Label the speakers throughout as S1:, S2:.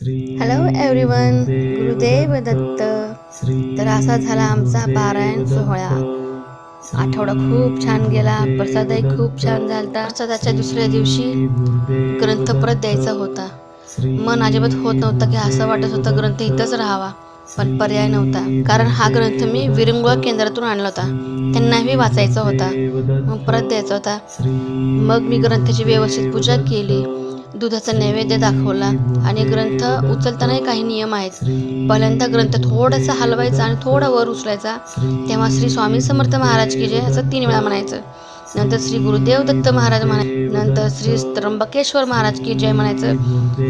S1: Hello everyone Gurudev Datta तर असा झाला आमचा पारायण सोहळा. आठवडा खूप छान गेला. प्रसादही खूप छान झालता. प्रसादाच्या दुसऱ्या दिवशी ग्रंथ परत द्यायचा होता. मन अजिबात होत नव्हतं की असं वाटत होतं ग्रंथ इथंच राहावा. पण पर्याय नव्हता. कारण हा ग्रंथ मी विरंगुळा केंद्रातून आणला होता. त्यांनाही वाचायचा होता. मग परत द्यायचा होता. मग मी ग्रंथाची व्यवस्थित पूजा केली. दुधाचा नैवेद्य दाखवला आणि ग्रंथ उचलतानाही काही नियम आहेत. पहिल्यांदा ग्रंथ थोडासा हलवायचा आणि थोडा वर उचलायचा तेव्हा श्री स्वामी समर्थ महाराज की जय असं तीन वेळा म्हणायचं. नंतर श्री गुरुदेव दत्त महाराज म्हणाय नंतर श्री त्र्यंबकेश्वर महाराज की जय म्हणायचं.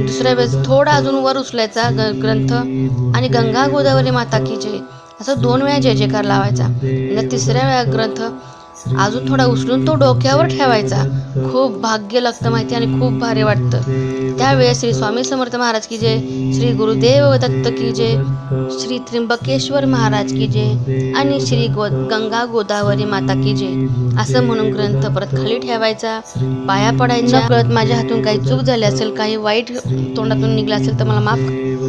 S1: दुसऱ्या वेळेस थोडा अजून वर उचलायचा ग ग्रंथ आणि गंगा गोदावरी माता की जय असं दोन वेळा जय जयकार लावायचा. आणि तिसऱ्या वेळा ग्रंथ अजून थोडा उचलून तो डोक्यावर ठेवायचा. खूप भाग्य लागतं माहिती आणि खूप भारी वाटतं. त्यावेळेस श्री स्वामी समर्थ महाराज की जय श्री गुरुदेव दत्त की जय श्री त्र्यंबकेश्वर महाराज की जय आणि श्री गो गंगा गोदावरी माता की जय. असं म्हणून ग्रंथ परत खाली ठेवायचा पाया पडायचा. परत माझ्या हातून काही चूक झाली असेल काही वाईट तोंडातून निघलं असेल तर मला माफ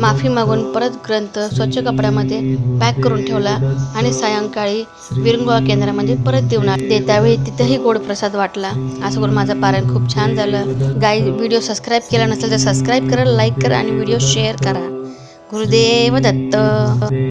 S1: माफी मागून परत ग्रंथ स्वच्छ कपड्यामध्ये पॅक करून ठेवला आणि सायंकाळी विरंगुळा केंद्रामध्ये परत देऊन ते त्यावेळी तिथंही गोड प्रसाद वाटला. असं करून माझं पारायण खूप छान झालं. गाई व्हिडिओ सबस्क्राईब केला नसेल तर सबस्क्राईब करा लाईक करा आणि व्हिडिओ शेअर करा. गुरुदेव दत्त.